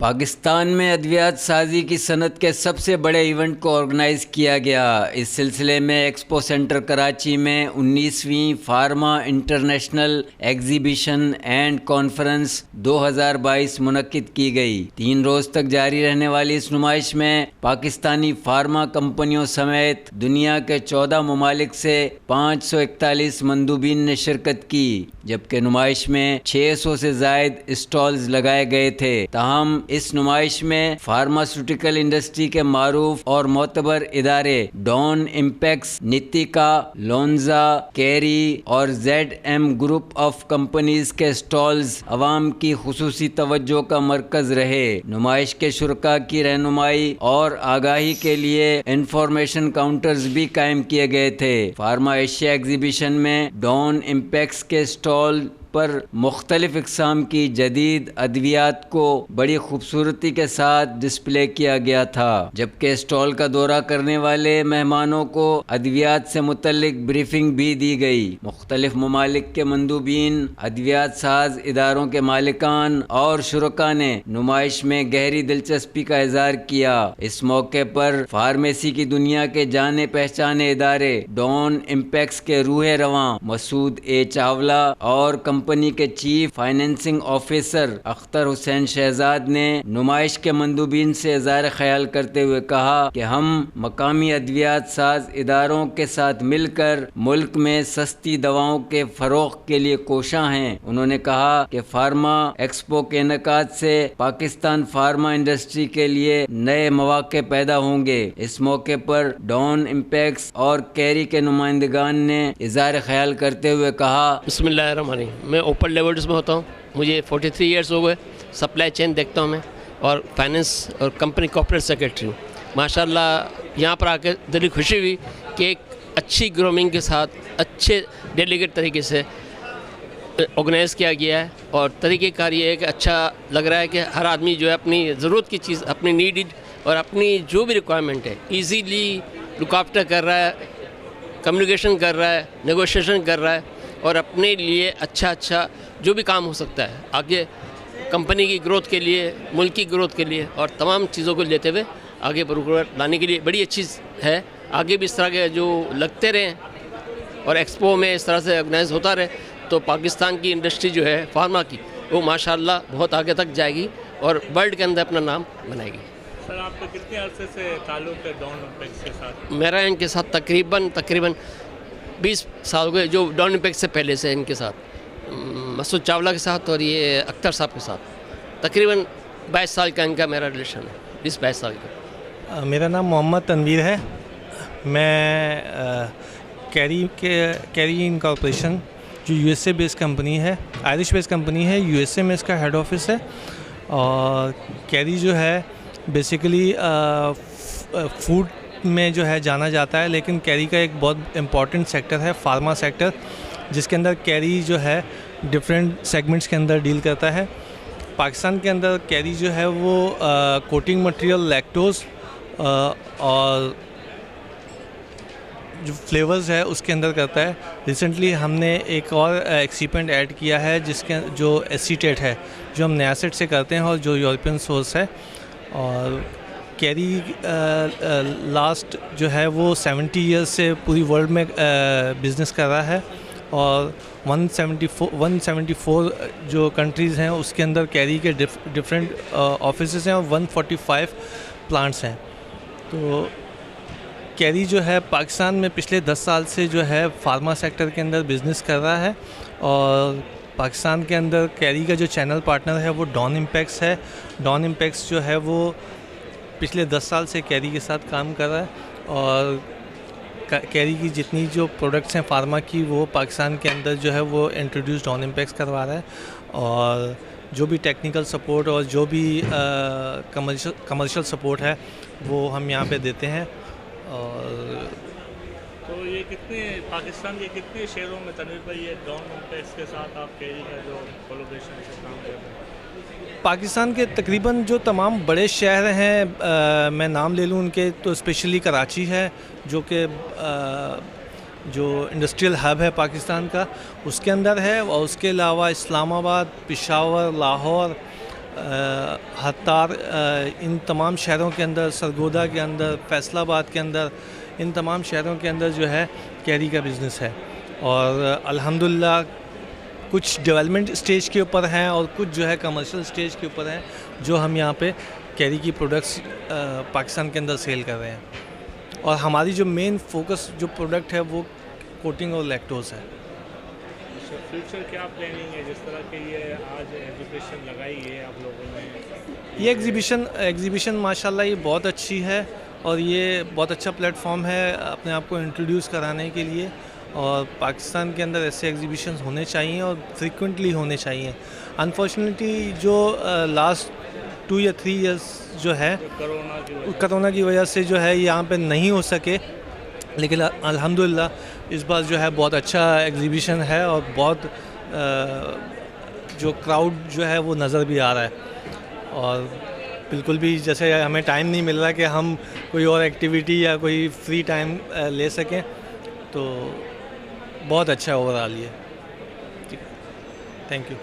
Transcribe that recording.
पाकिस्तान में अद्वियात साजी की सनत के सबसे बड़े इवेंट को ऑर्गेनाइज किया गया। इस सिलसिले में एक्सपो सेंटर कराची में 19वीं pharma international exhibition and conference 2022 मुनद की गई। तीन रोज तक जारी रहने वाली इस नुमाइश में पाकिस्तानी फार्मा कंपनियों समेत दुनिया के चौदह ममालिक से पाँच सौ इकतालीस मंदूबीन ने शिरकत की, जबकि नुमाइश में छः सौ से जायद स्टॉल्स लगाए गए थे। तहम इस नुमाइश में फार्मास्यूटिकल इंडस्ट्री के मारूफ और मोतबर इदारे डॉन इम्पेक्स, नितिका लोन्जा कैरी और Z M group of companies के स्टॉल्स अवाम की खसूसी तवज्जो का मरकज रहे। नुमाइश के शुरा की रहनुमाई और आगाही के लिए इंफॉर्मेशन काउंटर्स भी कायम किए गए थे। फार्मा एशिया एग्जीबिशन में डॉन इम्पेक्स के स्टॉल पर मुख्तलिफ़ इकसाम की जदीद अद्वियात को बड़ी खूबसूरती के साथ डिस्प्ले किया गया था, जबकि स्टॉल का दौरा करने वाले मेहमानों को अद्वियात से मुतलिक ब्रीफिंग भी दी गई। मुख्तलिफ़ ममालिक के मंदूबीन, अद्वियात साज इदारों के मालिकान और शुरा ने नुमाइश में गहरी दिलचस्पी का इजहार किया। इस मौके पर फार्मेसी की दुनिया के जाने पहचाने इदारे डॉन इम्पैक्स के रूह रवा मसूद ए चावला और कम कंपनी के chief financing officer Akhtar Hussain Shahzad ने नुमाइश के मंदूबीन से इजहार ख्याल करते हुए कहा कि हम मकामी अद्वियात साज इदारों के साथ मिलकर मुल्क में सस्ती दवाओं के फरोख के लिए कोशा हैं। उन्होंने कहा कि फार्मा एक्सपो के इनका से पाकिस्तान फार्मा इंडस्ट्री के लिए नए मौके पैदा होंगे। इस मौके पर डॉन इम्पैक्स और कैरी के नुमाइंदगान ने इजहार ख्याल करते हुए कहा मैं ऊपर लेवल्स में होता हूँ। मुझे 43 थ्री ईयर्स हो गए। सप्लाई चेन देखता हूँ मैं। और फाइनेंस और कंपनी कॉपरेट सेक्रेटरी हूँ। माशाल्लाह, यहाँ पर आकर दिली खुशी हुई कि एक अच्छी ग्रोमिंग के साथ अच्छे डेलीगेट तरीके से ऑर्गेनाइज़ किया गया है। और तरीक़ेकार ये है कि अच्छा लग रहा है कि हर आदमी जो है अपनी ज़रूरत की चीज़, अपनी नीडिड और अपनी जो भी रिक्वायरमेंट है ईजीली लुक आफ्टर कर रहा है कम्युनिकेशन कर रहा है नेगोशिएशन कर रहा है। और अपने लिए अच्छा अच्छा जो भी काम हो सकता है। आगे कंपनी की ग्रोथ के लिए मुल्क की ग्रोथ के लिए और तमाम चीज़ों को लेते हुए आगे प्रोग्रेस लाने के लिए बड़ी अच्छी है। आगे भी इस तरह के जो लगते रहें और एक्सपो में इस तरह से ऑर्गेनाइज होता रहे तो पाकिस्तान की इंडस्ट्री जो है फार्मा की वो माशाल्लाह बहुत आगे तक जाएगी और वर्ल्ड के अंदर अपना नाम बनाएगी। सर आपका कितने अरसे से ताल्लुक है डॉन के साथ? मेरा इनके साथ तकरीबन तकरीबन बीस साल के जो डॉन इम्पैक्ट से पहले से इनके साथ। मसूद चावला के साथ और ये अख्तर साहब के साथ। तकरीबन बाईस साल का इनका मेरा रिलेशन है, बीस बाईस साल का। मेरा नाम मोहम्मद तनवीर है। मैं कैरी के, कैरी इनकॉर्पोरेशन जो यू यूएसए बेस्ड कंपनी है, आयरिश बेस्ड कंपनी है, यूएसए में इसका हेड ऑफ़िस है। और कैरी जो है, बेसिकली फ़ूड में जो है जाना जाता है, लेकिन कैरी का एक बहुत इंपॉर्टेंट सेक्टर है फार्मा सेक्टर जिसके अंदर कैरी जो है डिफरेंट सेगमेंट्स के अंदर डील करता है। पाकिस्तान के अंदर कैरी जो है वो कोटिंग मटेरियल लैक्टोज और जो फ्लेवर्स है उसके अंदर करता है। रिसेंटली हमने एक और एक्सीपेंट ऐड किया है, जिसके, जो एसीटेट है, जो हम नयासेट से करते हैं और जो यूरोपियन सोर्स है। और कैरी लास्ट जो है वो 70 इयर्स से पूरी वर्ल्ड में बिज़नेस कर रहा है और 174 174 जो कंट्रीज़ हैं उसके अंदर कैरी के डिफरेंट ऑफ़िस हैं और 145 प्लांट्स हैं। तो कैरी जो है पाकिस्तान में पिछले 10 साल से जो है फार्मा सेक्टर के अंदर बिज़नेस कर रहा है और पाकिस्तान के अंदर कैरी का जो चैनल पार्टनर है वो डॉन इम्पैक्स है। डॉन इम्पैक्स जो है वो पिछले दस साल से कैरी के साथ काम कर रहा है और कैरी की जितनी जो प्रोडक्ट्स हैं फार्मा की, वो पाकिस्तान के अंदर जो है वो इंट्रोड्यूस ऑन इम्पैक्स करवा रहा है और जो भी टेक्निकल सपोर्ट और जो भी कमर्शियल कमर्शियल सपोर्ट है, वो हम यहाँ पे देते हैं और तो ये कितने पाकिस्तान के कितने शहरों में तनवीर भाई, ये डॉन इम्पैक्स के साथ आप कैरी का जो कोलोब्रेशन काम कर रहे हैं? पाकिस्तान के तकरीबन जो तमाम बड़े शहर हैं आ, मैं नाम ले लूँ उनके तो स्पेशली कराची है जो कि जो इंडस्ट्रियल हब है पाकिस्तान का उसके अंदर है और उसके अलावा इस्लामाबाद पिशावर लाहौर हतार इन तमाम शहरों के अंदर सरगोदा के अंदर फैसलाबाद के अंदर इन तमाम शहरों के अंदर जो है कैरी का बिज़नेस है। और अल्हम्दुलिल्लाह कुछ डेवलपमेंट स्टेज के ऊपर हैं और कुछ जो है कमर्शियल स्टेज के ऊपर हैं जो हम यहाँ पे कैरी की प्रोडक्ट्स पाकिस्तान के अंदर सेल कर रहे हैं। और हमारी जो मेन फोकस जो प्रोडक्ट है वो कोटिंग और लैक्टोज है। फ्यूचर क्या प्लानिंग है? जिस तरह के ये आज एजुकेशन लगाई है आप लोगों ने? ये एग्जीबिशन एग्जीबिशन माशाल्लाह ये बहुत अच्छी है और ये बहुत अच्छा प्लेटफॉर्म है अपने आप को इंट्रोड्यूस कराने के लिए। और पाकिस्तान के अंदर ऐसे एग्जीबिशन होने चाहिए और फ्रिक्वेंटली होने चाहिए। अनफॉर्चुनेटली जो लास्ट टू या थ्री इयर्स जो है कोरोना की वजह से जो है यहाँ पे नहीं हो सके। लेकिन अल्हम्दुलिल्लाह इस बार जो है बहुत अच्छा एग्जीबिशन है और बहुत जो क्राउड जो है वो नज़र भी आ रहा है। और बिल्कुल भी जैसे हमें टाइम नहीं मिल रहा कि हम कोई और एक्टिविटी या कोई फ्री टाइम ले सकें तो बहुत अच्छा है ओवरऑल ये थैंक यू